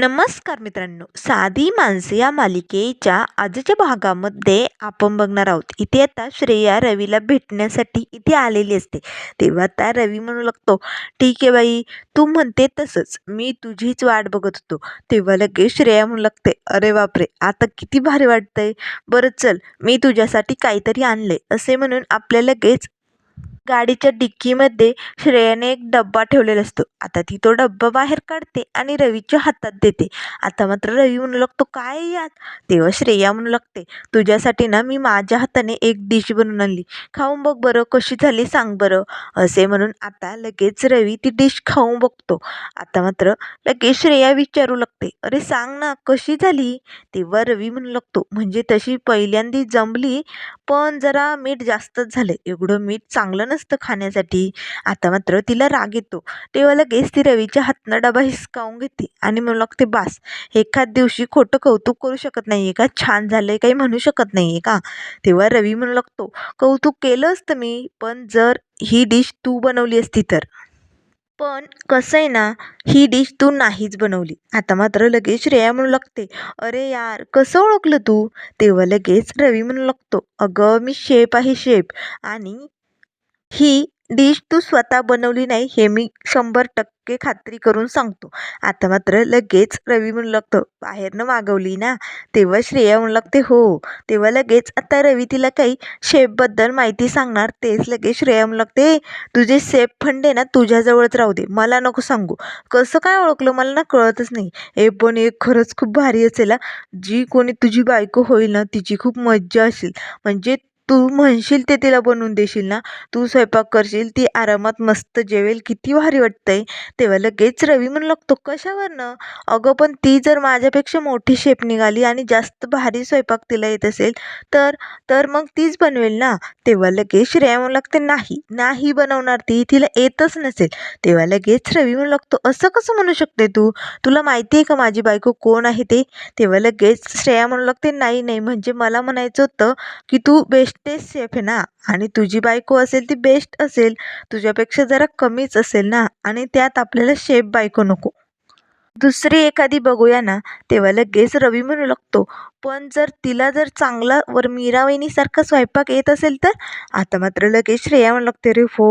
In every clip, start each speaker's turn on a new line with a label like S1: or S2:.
S1: नमस्कार मित्रांनो. साधी माणसे या मालिकेच्या आजच्या भागामध्ये आपण बघणार आहोत. इथे आता श्रेया रवीला भेटण्यासाठी इथे आलेली असते. तेव्हा आता रवी म्हणू लागतो ठीक आहे बाई तू म्हणते तसंच. मी तुझीच वाट बघत होतो. तेव्हा लगेच श्रेया म्हणू लागते अरे बापरे आता किती भारी वाटतंय. बरं चल मी तुझ्यासाठी काहीतरी आणले असे म्हणून आपल्या लगेच गाडीच्या डिक्कीमध्ये श्रेयाने एक डब्बा ठेवलेला असतो. आता ती तो डब्बा बाहेर काढते आणि रवीच्या हातात देते. आता मात्र रवी म्हणू लागतो काय यात? तेव्हा श्रेया म्हणू लागते तुझ्यासाठी ना मी माझ्या हाताने एक डिश बनवून आणली. खाऊन बघ बरं कशी झाली सांग बरं. असे म्हणून आता लगेच रवी ती डिश खाऊन बघतो. आता मात्र लगेच श्रेया विचारू लागते अरे सांग ना कशी झाली? तेव्हा रवी म्हणू लागतो म्हणजे तशी पहिल्यांदी जमली पण जरा मीठ जास्तच झालं एवढं मीठ चांगलं नसतं असतं खाण्यासाठी. आता मात्र तिला राग येतो. तेव्हा लगेच ती रवीच्या हातनं डबा हिसकावून घेते आणि म्हणू लागते बास एखाद दिवशी खोटं कौतुक करू शकत नाही आहे का? छान झालं आहे काही म्हणू शकत नाही आहे का? तेव्हा रवी म्हणू लागतो कौतुक केलं असतं मी पण जर ही डिश तू बनवली असती तर. पण कसं आहे ना ही डिश तू नाहीच बनवली. आता मात्र लगेच श्रेया म्हणू लागते अरे यार कसं ओळखलं तू? तेव्हा लगेच रवी म्हणू लागतो अगं मी शेप आहे शेप आणि ही डिश तू स्वतः बनवली नाही हे मी शंभर टक्के खात्री करून सांगतो. आता मात्र लगेच रवी म्हणू लागतो बाहेरनं मागवली ना तेव्हा श्रेया म्हणू लागते हो तेव्हा लगेच आता रवी तिला काही शेफबद्दल माहिती सांगणार तेच लगेच श्रेया म्हणू लागते तुझे शेफ फंड आहे ना तुझ्याजवळच राहू दे मला नको सांगू. कसं काय ओळखलं मला ना कळतच नाही. हे पण एक खरंच खूप भारी असेल जी कोणी तुझी बायको होईल ना तिची खूप मज्जा असेल. म्हणजे तू म्हणशील ते तिला बनवून देशील ना? तू स्वयंपाक करशील ती आरामात मस्त जेवेल किती भारी वाटतंय. तेव्हा लगेच रवी म्हणू लागतो कशावरनं? अगं पण ती जर माझ्यापेक्षा मोठी शेप निघाली आणि जास्त भारी स्वयंपाक तिला येत असेल तर तर मग तीच बनवेल ना? तेव्हा लगेच श्रेया म्हणू लागते नाही नाही बनवणार ती तिला येतच नसेल. तेव्हा लगेच रवी म्हणू लागतो असं कसं म्हणू शकते तू? तुला माहिती आहे का माझी बायको कोण आहे ते? तेव्हा लगेच श्रेया म्हणू लागते नाही नाही म्हणजे मला म्हणायचं होतं की तू बेस्टेस्ट शेफ आहे ना? आणि तुझी बायको असेल ती बेस्ट असेल. तुझ्यापेक्षा जरा कमीच असेल ना? आणि त्यात आपल्याला शेफ बायको नको. दुसरी एखादी बघूया ना? तेव्हा लगेच रवी म्हणू लागतो पण जर तिला जर चांगला वर मीरा वहिनीसारखा स्वयंपाक येत असेल तर? आता मात्र लगेच श्रेया म्हणू लागते रे हो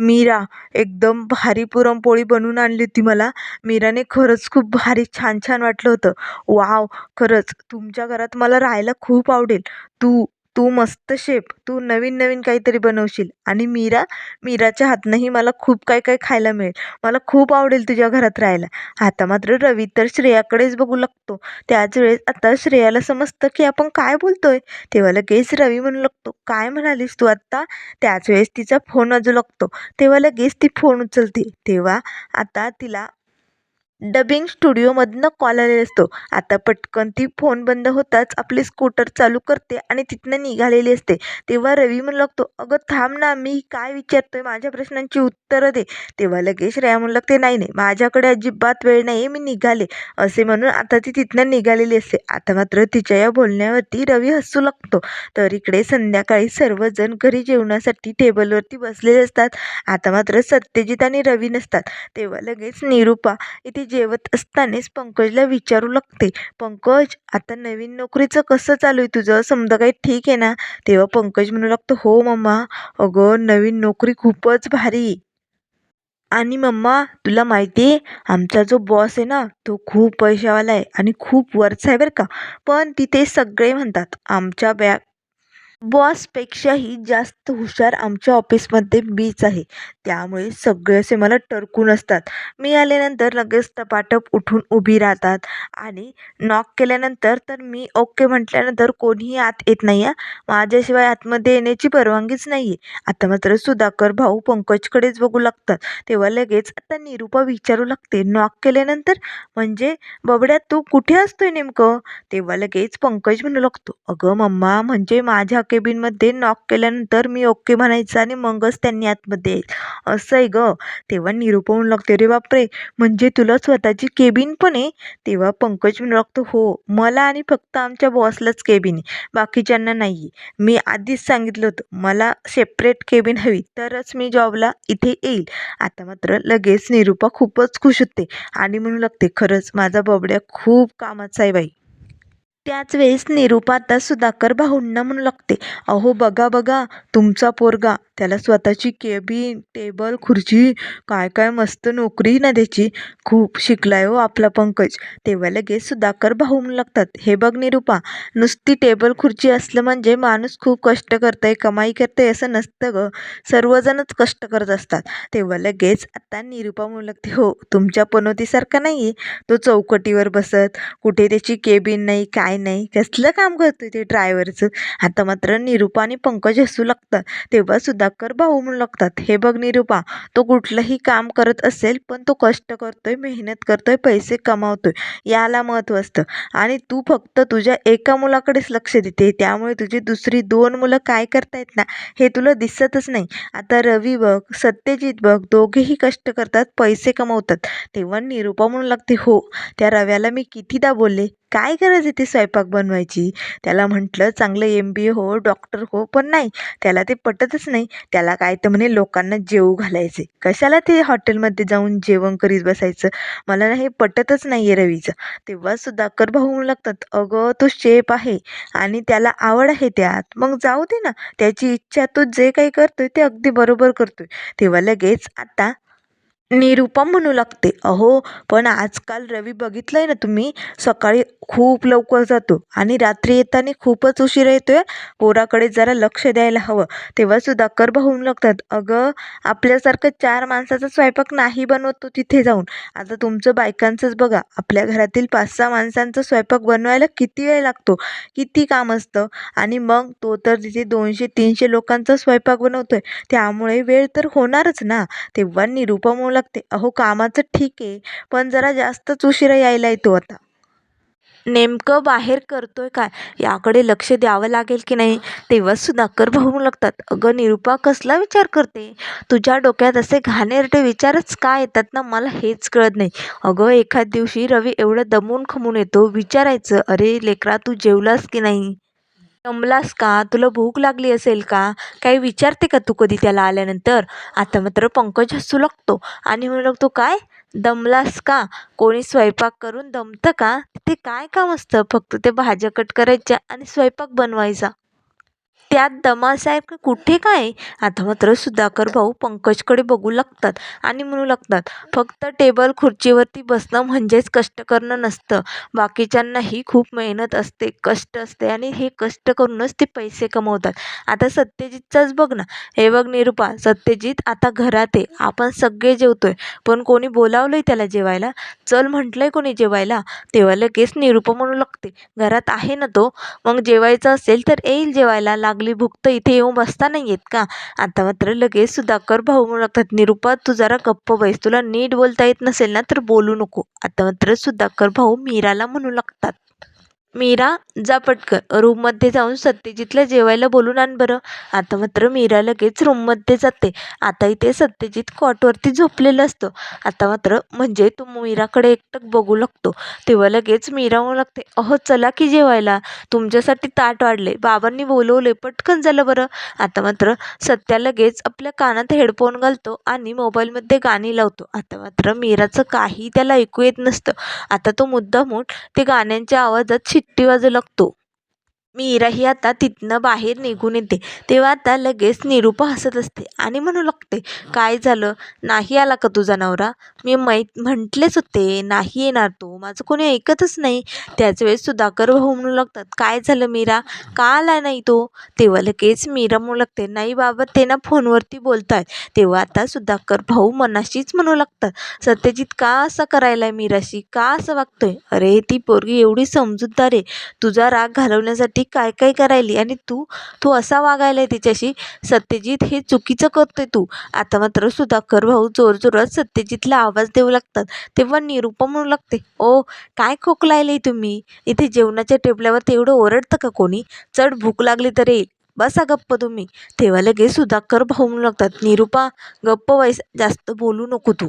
S1: मीरा एकदम भारी पुरणपोळी बनवून आणली होती मला. मीराने खरंच खूप भारी छान छान वाटलं होतं. वाव खरंच तुमच्या घरात मला राहायला खूप आवडेल. तू तू मस्त शेफ. तू नवीन नवीन काहीतरी बनवशील. आणि मीरा मीराच्या हातनंही मला खूप काय काय खायला मिळेल. मला खूप आवडेल तुझ्या घरात राहायला. आता मात्र रवी तर श्रेयाकडेच बघू लागतो. त्याच वेळेस आता श्रेयाला समजतं की आपण काय बोलतोय. तेव्हा लगेच रवी म्हणू लागतो काय म्हणालीस तू आत्ता? त्याच वेळेस तिचा फोन वाजू लागतो. तेव्हा लगेच ती फोन उचलते. तेव्हा आता तिला डबिंग स्टुडिओमधनं कॉल आलेला असतो. आता पटकन ती फोन बंद होताच आपली स्कूटर चालू करते आणि तिथनं निघालेली असते. तेव्हा रवी म्हणू लागतो अगं थांब ना मी काय विचारतोय? माझ्या प्रश्नांची उत्तरं दे. तेव्हा लगेच श्रेया म्हणू लागते नाही नाही माझ्याकडे अजिबात वेळ नाही मी निघाले. असे म्हणून आता ती तिथनं निघालेली असते. आता मात्र तिच्या या बोलण्यावरती रवी हसू लागतो. तर इकडे संध्याकाळी सर्वजण घरी जेवणासाठी टेबलवरती बसलेले असतात. आता मात्र सत्यजित आणि रवी नसतात. तेव्हा लगेच निरूपा इथे जेवत असतानाच पंकजला विचारू लागते पंकज आता नवीन नोकरीचं कसं चालू आहे तुझं? समजा काही ठीक आहे ना? तेव्हा पंकज म्हणू लागतो हो मम्मा अगं नवीन नोकरी खूपच भारी. आणि मम्मा तुला माहिती आहे आमचा जो बॉस आहे ना तो खूप पैशावाला आहे आणि खूप वरचा आहे बरं का. पण तिथे सगळे म्हणतात आमच्या बॅग बॉसपेक्षाही जास्त हुशार आमच्या ऑफिसमध्ये मीच आहे. त्यामुळे सगळे असे मला टरकून असतात. मी आल्यानंतर लगेच टपाटप उठून उभी राहतात आणि नॉक केल्यानंतर तर मी ओके म्हटल्यानंतर कोणीही आत येत नाही आहे माझ्याशिवाय आतमध्ये येण्याची परवानगीच नाही आहे आता मात्र सुधाकर भाऊ पंकजकडेच बघू लागतात. तेव्हा लगेच आता निरूपा विचारू लागते. नॉक केल्यानंतर म्हणजे बबड्या तू कुठे असतोय नेमकं? तेव्हा लगेच पंकज म्हणू लागतो. अगं मम्मा म्हणजे माझ्या केबिनमध्ये नॉक केल्यानंतर मी ओके म्हणायचं आणि मगच त्यांनी आतमध्ये यायचं असं आहे गं. तेव्हा निरूपा म्हणू लागते अरे बापरे! म्हणजे तुला स्वतःची केबिन पण आहे? तेव्हा पंकज म्हणू लागतो हो मला आणि फक्त आमच्या बॉसलाच केबिन आहे. बाकीच्यांना नाही आहे मी आधीच सांगितलं होतं मला सेपरेट केबिन हवी तरच मी जॉबला इथे येईल. आता मात्र लगेच निरूपा खूपच खुश होते आणि म्हणू लागते खरंच माझा बबड्या खूप कामाचा आहे बाई. त्याच वेळेस निरूपा आता सुधाकर भाऊंना म्हणू लागते अहो बघा बघा तुमचा पोरगा त्याला स्वतःची केबिन टेबल खुर्ची काय काय मस्त नोकरी ना त्याची खूप शिकलाय हो आपला पंकज. तेव्हा लगेच सुधाकर भाऊ म्हणू लागतात हे बघ निरूपा नुसती टेबल खुर्ची असलं म्हणजे माणूस खूप कष्ट करतंय कमाई करतंय असं नसतं गं सर्वजणच कष्ट करत असतात. तेव्हा लगेच आता निरूपा म्हणू लागते हो तुमच्या पनोतीसारखा नाही आहे तो चौकटीवर बसत कुठे त्याची केबिन नाही काय नाही. कसलं काम करतो ते ड्रायव्हरचं आता मात्र निरूपा आणि पंकज हसू लागतात. तेव्हा सुधाकर भाऊ म्हणू लागतात हे बघ निरूपा तो कुठलंही काम करत असेल पण तो कष्ट करतोय मेहनत करतोय पैसे कमावतोय. याला महत्त्व असतं. आणि तू फक्त तुझ्या एका मुलाकडेच लक्ष देते. त्यामुळे तुझी दुसरी दोन मुलं काय करतायत ना हे तुला दिसतच नाही. आता रवी बघ सत्यजित बघ दोघेही कष्ट करतात पैसे कमवतात. तेव्हा निरूपा म्हणू लागते हो त्या रव्याला मी कितीदा बोलले काय गरज आहे ती स्वयंपाक बनवायची? त्याला म्हटलं चांगलं एम बी ए हो डॉक्टर हो पण नाही त्याला ते पटतच नाही. त्याला काय तर म्हणे लोकांना जेवू घालायचे कशाला ते हॉटेलमध्ये जाऊन जेवण करीत बसायचं? मला ना हे पटतच नाही आहे रवीचं. तेव्हा कर भाऊ म्हणू लागतात अगं तो शेप आहे आणि त्याला आवड आहे त्यात. मग जाऊ दे ना. त्याची इच्छा तो जे काही करतोय ते अगदी बरोबर करतोय. तेव्हा लगेच आता निरुपम म्हणू लागते. अहो पण आजकाल रवी बघितलं आहे ना तुम्ही? सकाळी खूप लवकर जातो आणि रात्री येताना खूपच उशीर येतो आहे पोराकडे जरा लक्ष द्यायला हवं. तेव्हा सुधाकर भाऊ लागतात अगं आपल्यासारखं चार माणसाचा स्वयंपाक नाही बनवतो तिथे जाऊन. आता तुमचं बायकांचंच बघा. आपल्या घरातील पाच सहा माणसांचा स्वयंपाक बनवायला किती वेळ लागतो? किती काम असतं? आणि मग तो तर तिथे दोनशे तीनशे लोकांचा स्वयंपाक बनवतो आहे त्यामुळे वेळ तर होणारच ना. तेव्हा निरुपम लागते. अहो कामाचं ठीक आहे पण जरा जास्तच उशिरा यायला येतो आता. नेमकं बाहेर करतोय काय? याकडे लक्ष द्यावं लागेल की नाही? तेव्हा सुधाकर भाऊ लागतात अगं निरूपा कसला विचार करते? तुझ्या डोक्यात असे घाणेरटे विचारच का येतात ना? मला हेच कळत नाही. अगं एखाद दिवशी रवी एवढं दमून खमून येतो विचारायचं अरे लेकरा तू जेवलास की नाही? दमलास का? तुला भूक लागली असेल का? काही विचारते का तू कधी त्याला आल्यानंतर? आता मात्र पंकज हसू लागतो. आणि म्हणू लागतो काय? दमलास का? कोणी स्वयंपाक करून दमतं का? ते काय काम असतं? फक्त ते भाज्या कट करायच्या आणि स्वयंपाक बनवायचा. त्यात दमासाहेब कुठे काय? आता मात्र सुधाकर भाऊ पंकजकडे बघू लागतात आणि म्हणू लागतात फक्त टेबल खुर्चीवरती बसणं म्हणजेच कष्ट करणं नसतं. बाकीच्यांनाही खूप मेहनत असते कष्ट असते आणि हे कष्ट करूनच ते पैसे कमवतात. आता सत्यजितचाच बघ ना. हे बघ निरूपा सत्यजित आता घरात आहे. आपण सगळे जेवतोय. पण कोणी बोलावलंय त्याला जेवायला? चल म्हटलंय कोणी जेवायला? तेव्हा लगेच निरूपा म्हणू लागते घरात आहे ना तो? मग जेवायचं असेल तर येईल जेवायला लाग लागली. भूक तर इथे येऊन बसता नाही येत का? आता मात्र लगेच सुधाकर भाऊ म्हणू लागतात निरूपा तू जरा गप्प बैस. तुला नीट बोलता येत नसेल ना तर बोलू नको. आता मात्र सुधाकर भाऊ मीराला म्हणू लागतात. मीरा जा पटकन. रूममध्ये जाऊन सत्यजितला जेवायला बोलून आण बरं. आता मात्र मीरा लगेच रूममध्ये जाते. आता इथे सत्यजित कॉटवरती झोपलेलं असतं. आता मात्र म्हणजे तो मीराकडे एकटक बघू लागतो. तेव्हा लगेच मीरा म्हणू लागते अहो चला की जेवायला. तुमच्यासाठी ताट वाढले. बाबांनी बोलवले. पटकन झालं बरं. आता मात्र सत्या लगेच आपल्या कानात हेडफोन घालतो आणि मोबाईलमध्ये गाणी लावतो. आता मात्र मीराचं काही त्याला ऐकू येत नसतं. आता तो मुद्दामून ते गाण्यांच्या आवाजात शिट्टी वाजू लागतो? मीराही आता तिथनं बाहेर निघून येते. तेव्हा आता लगेच निरूपा हसत असते आणि म्हणू लागते काय झालं? नाही आला का तुझा नवरा? मी मै म्हटलेच होते नाही येणार तो. माझं कोणी ऐकतच नाही. त्याच वेळेस सुधाकर भाऊ म्हणू लागतात काय झालं मीरा? का आला नाही तो? तेव्हा लगेच मीरा म्हणू लागते नाही बाबा ते ना फोनवरती बोलतायत. तेव्हा आता सुधाकर भाऊ मनाशीच म्हणू लागतात सत्यजित का असं करायलाय मीराशी? का असं वागतोय? अरे ती पोरगी एवढी समजूतदार आहे. तुझा राग घालवण्यासाठी ती काय काय करायली? आणि तू तू असा वागायलाय तिच्याशी सत्यजित हे चुकीचं करतोय तू. आता मात्र सुधाकर भाऊ जोरजोरात सत्यजितला आवाज देऊ लागतात. तेव्हा निरूपा म्हणू लागते ओ काय खोकलायले तुम्ही? इथे जेवणाच्या टेबल्यावर तेवढं ओरडतं का कोणी? चढ भूक लागली तर येईल. बसा गप्प तुम्ही. तेव्हा लगेच सुधाकर भाऊ म्हणू लागतात निरुपा गप्प वैस जास्त बोलू नको तू.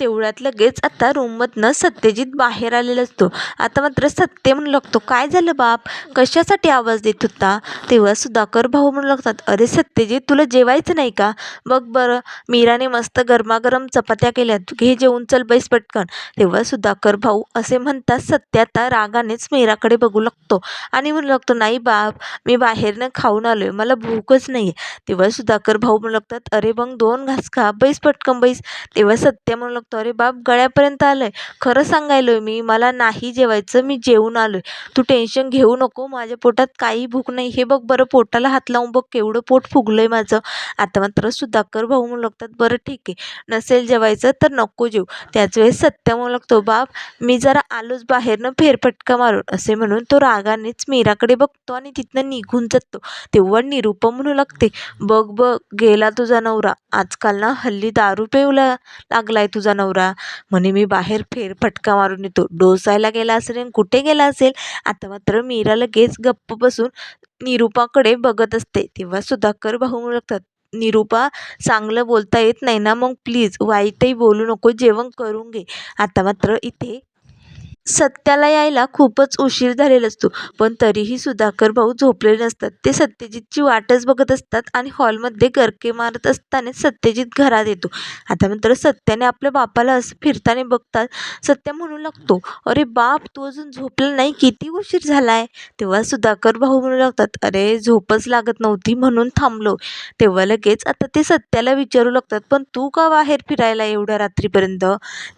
S1: तेवढ्यात लगेच आता रूममधनं सत्यजित बाहेर आलेला असतो. आता मात्र सत्य म्हणू लागतो. काय झालं बाप? कशासाठी आवाज देत होता? तेव्हा सुधाकर भाऊ म्हणू लागतात अरे सत्यजित तुला जेवायचं नाही का? बघ बरं मीराने मस्त गरमागरम चपात्या केल्यात घे जेवून चल बैस पटकन. तेव्हा सुधाकर भाऊ असे म्हणतात सत्य आता रागानेच मीराकडे बघू लागतो. आणि म्हणू लागतो नाही बाप मी बाहेरनं खाऊन आलो आहे मला भूकच नाही आहे तेव्हा सुधाकर भाऊ म्हणू लागतात अरे मग दोन घास खा. बैस पटकन बैस. तेव्हा सत्य म्हणू लागतो अरे बाप गळ्यापर्यंत आलं आहे खरं सांगायलो आहे मी मला नाही जेवायचं मी जेवून आलो आहे तू टेन्शन घेऊ नको माझ्या पोटात काही भूक नाही. हे बघ बरं पोटाला हात लावून बघ केवढं पोट फुगलं आहे माझं. आता मात्र सुधाकर भाऊ म्हणू लागतात बरं ठीक आहे. नसेल जेवायचं तर नको जेऊ. त्याच वेळेस सत्य म्हणू लागतो बाप मी जरा आलोच बाहेरनं फेरफटका मारून. असे म्हणून तो रागानेच मीराकडे बघतो आणि तिथनं निघून जातो. तेव्हा निरुपा म्हणू लागते बघ बघ गेला तुझा नवरा. आजकाल ना हल्ली दारू पेवला लागलाय तुझा नवरा. म्हणे मी बाहेर फेर फटका मारून येतो. डोसायला गेला असेल आणि कुठे गेला असेल आता मात्र मीरा लगेच गप्प बसून निरूपाकडे बघत असते. तेव्हा सुधाकर भाऊ लागतात निरुपा चांगलं बोलता येत नाही ना मग? प्लीज वाईटही बोलू नको. जेवण करून घे. आता मात्र इथे सत्याला यायला खूपच उशीर झालेला असतो. पण तरीही सुधाकर भाऊ झोपलेले नसतात. ते सत्यजितची वाटच बघत असतात आणि हॉलमध्ये गरके मारत असताना सत्यजित घरात येतो. आता नंतर सत्याने आपल्या बापाला असं फिरताना बघतात सत्य म्हणू लागतो अरे बाप तू अजून झोपला नाही? किती उशीर झाला आहे तेव्हा सुधाकर भाऊ म्हणू लागतात अरे झोपच लागत नव्हती म्हणून थांबलो. तेव्हा लगेच आता ते सत्याला विचारू लागतात पण तू का बाहेर फिरायला एवढ्या रात्रीपर्यंत?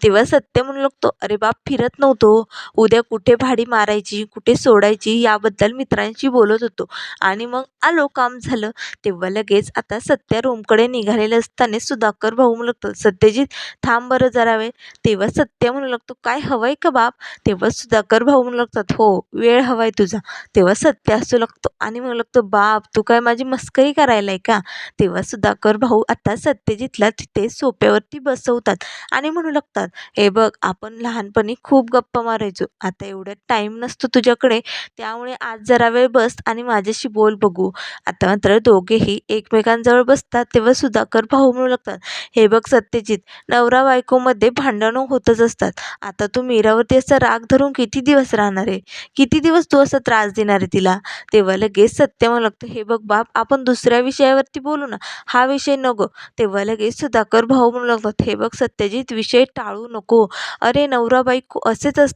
S1: तेव्हा सत्य म्हणू लागतो अरे बाप फिरत नव्हतो. उद्या कुठे भाडी मारायची कुठे सोडायची याबद्दल मित्रांशी बोलत होतो. आणि मग आलो काम झालं. तेव्हा लगेच आता सत्या रूमकडे निघालेलं असताना सुधाकर भाऊ म्हणू लागतो सत्यजित थांब बरं जरा वेळ. तेव्हा सत्य म्हणू लागतो काय हवंय का बाप? तेव्हा सुधाकर भाऊ म्हणू लागतात हो वेळ हवाय तुझा. तेव्हा सत्य असू लागतो आणि म्हणू लागतो बाप तू काय माझी मस्करी करायलाय का? तेव्हा सुधाकर भाऊ आता सत्यजितला तिथे सोप्यावरती बसवतात आणि म्हणू लागतात हे बघ आपण लहानपणी खूप गप्पा मारायचो आता एवढ्या टाईम नसतो तुझ्याकडे त्यामुळे आज जरा वेळ बस आणि माझ्याशी बोल बघू. आता मात्र दोघेही एकमेकांजवळ बसतात तेव्हा सुधाकर भाऊ म्हणू लागतात हे बघ सत्यजित नवरा बायकोमध्ये भांडणं होतच असतात. आता तू मीरावरती असा राग धरून किती दिवस राहणार आहे? किती दिवस तू असा त्रास देणार आहे तिला? तेव्हा लगेच सत्य म्हणू लागतं हे बघ बाप आपण दुसऱ्या विषयावरती बोलू ना. हा विषय नको. तेव्हा लगेच सुधाकर भाऊ म्हणू लागतात हे बघ सत्यजित विषय टाळू नको. अरे नवरा बायको असेच असतात.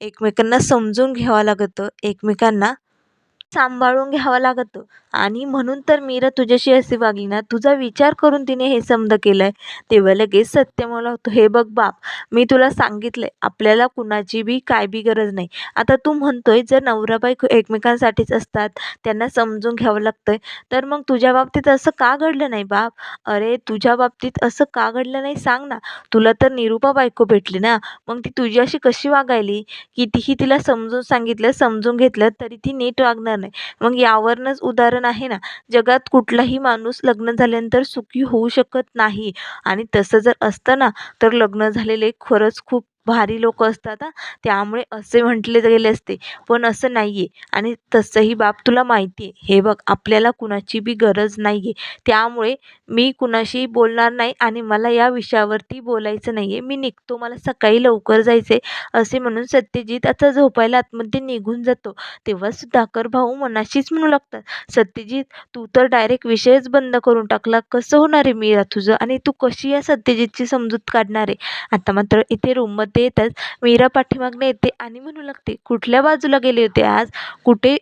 S1: एकमेकांना समजून घ्यावं लागतं. एकमेकांना सांभाळून घ्यावं लागतो. आणि म्हणून तर मीरा तुझ्याशी अशी वागली ना तुझा विचार करून तिने हे समज केलं आहे तेव्हा लगेच सत्य मला होतं हे बघ बाप मी तुला सांगितलं आहे आपल्याला कुणाची बी काय बी गरज नाही. आता तू म्हणतोय जर नवरा बायको एकमेकांसाठीच असतात त्यांना समजून घ्यावं लागतं तर मग तुझ्या बाबतीत असं का घडलं नाही बाप? अरे तुझ्या बाबतीत असं का घडलं नाही सांग ना. तुला तर निरुपा बायको भेटली ना मग ती तुझ्याशी कशी वागायली? कितीही तिला समजून सांगितलं समजून घेतलं तरी ती नीट वागणार नाही. मग यावरनंच उदाहरण आहे ना जगात कुठलाही माणूस लग्न झाल्यानंतर सुखी होऊ शकत नाही. आणि तसं जर असतं ना तर लग्न झालेले खरंच खूप भारी लोक असतात त्यामुळे असे म्हटले गेले असते पण असं नाही आहे आणि तसंही बाप तुला माहिती आहे हे बघ आपल्याला कुणाची बी गरज नाही आहे त्यामुळे मी कुणाशी बोलणार नाही आणि मला या विषयावरती बोलायचं नाही आहे मी निघतो मला सकाळी लवकर जायचं आहे असे म्हणून सत्यजित आता झोपायला आतमध्ये निघून जातो. तेव्हा सुधाकर भाऊ मनाशीच म्हणू लागतात सत्यजित तू तर डायरेक्ट विषयच बंद करून टाकला. कसं होणार आहे मीरा तुझं? आणि तू कशी या सत्यजितची समजूत काढणार आहे? आता मात्र इथे रूममध्ये येताच मीरा पाठीमागनं येते आणि म्हणू लागते कुठल्या बाजूला गेले होते आज? कुठे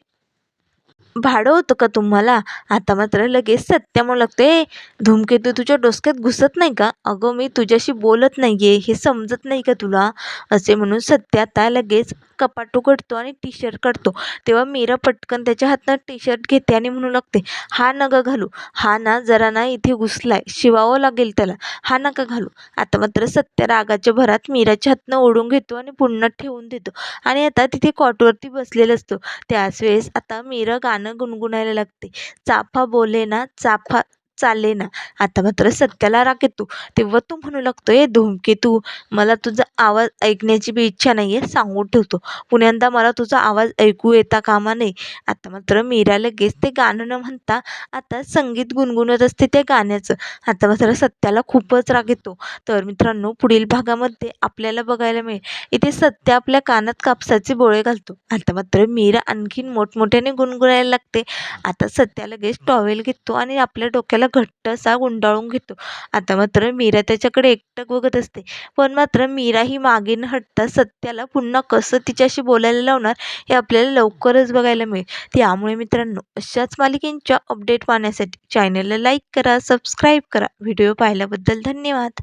S1: भाडं होतं का तुम्हाला? आता मात्र लगेच सत्य म्हणू लागते "ए, धूमकेतू तुझ्या डोसक्यात घुसत नाही का? अगं मी तुझ्याशी बोलत नाही आहे हे समजत नाही का तुला? असे म्हणून सत्य आता लगेच कपाट उघडतो आणि टी शर्ट काढतो. तेव्हा मीरा पटकन त्याच्या हातनं टी शर्ट घेते आणि म्हणू लागते हा नका घालू. हा ना जरा ना इथे घुसलाय. शिवावं लागेल त्याला. हा नका घालू. आता मात्र सत्य रागाच्या भरात मीराच्या हातनं ओढून घेतो आणि पुन्हा ठेवून देतो. आणि आता तिथे कॉटवरती बसलेला असतो. त्याच वेळेस आता मीरा गाणं गुणगुणायला लागते. चाफा बोले ना चाफा चालले ना. आता मात्र सत्याला राग येतो. तेव्हा तो म्हणू लागतो ए धूमकेतू मला तुझा आवाज ऐकण्याची बी इच्छा नाही आहे सांगून ठेवतो. पुण्यांदा मला तुझा आवाज ऐकू येता कामा नये. आता मात्र मीरा लगेच ते गाणं न म्हणता आता संगीत गुणगुणत असते त्या गाण्याचं. आता मात्र सत्याला खूपच राग येतो. तर मित्रांनो पुढील भागामध्ये आपल्याला बघायला मिळेल. इथे सत्य आपल्या कानात कापसाचे बोळे घालतो. आता मात्र मीरा आणखीन मोठमोठ्याने गुणगुणायला लागते. आता सत्या लगेच टॉवेल घेतो आणि आपल्या डोक्याला घट्ट असा गुंडाळून घेतो. आता मात्र मीरा त्याच्याकडे एकटक बघत असते. पण मात्र मीरा ही मागे न हटता सत्याला पुन्हा कसं तिच्याशी बोलायला लावणार हे आपल्याला लवकरच बघायला मिळेल. त्यामुळे मित्रांनो अशाच मालिकेंच्या अपडेट पाहण्यासाठी चॅनलला लाईक करा सबस्क्राईब करा. व्हिडिओ पाहिल्याबद्दल धन्यवाद.